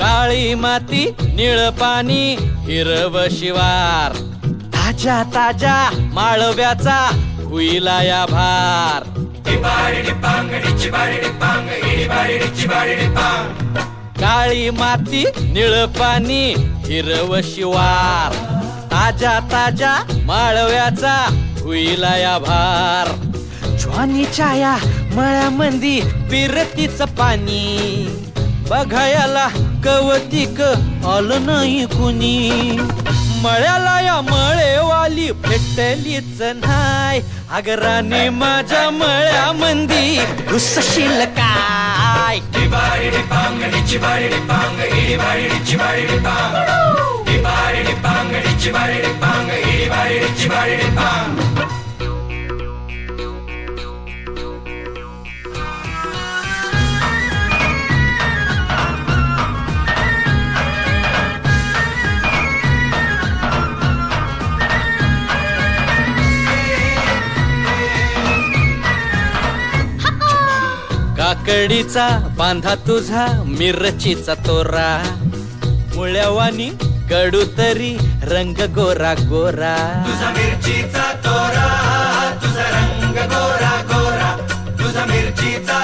काळी माती निळ पाणी हिरव शिवार. ताज्या ताज्या माळव्याचा हुईला या भार. काळी माती निळ पाणी हिरव शिवार. ताजा ताज्या माळव्याचा हुईला या भार. ज्वानीच्या या मळ्यामंदी पिरतीच पाणी. बघायला कवतिक आलं नाही कुणी. मळ्याला या मळेवाली भेटलीच नाही. अगराने माझ्या मळ्यामंदी घुसशील काय? काकडीचा बांधा तुझा मिरचीचा तोरा. मुळ्यावानी कडू तरी रंग गोरा गोरा. तुझा मिरचीचा तोरा तुझा रंग गोरा गोरा. तुझा मिरचीचा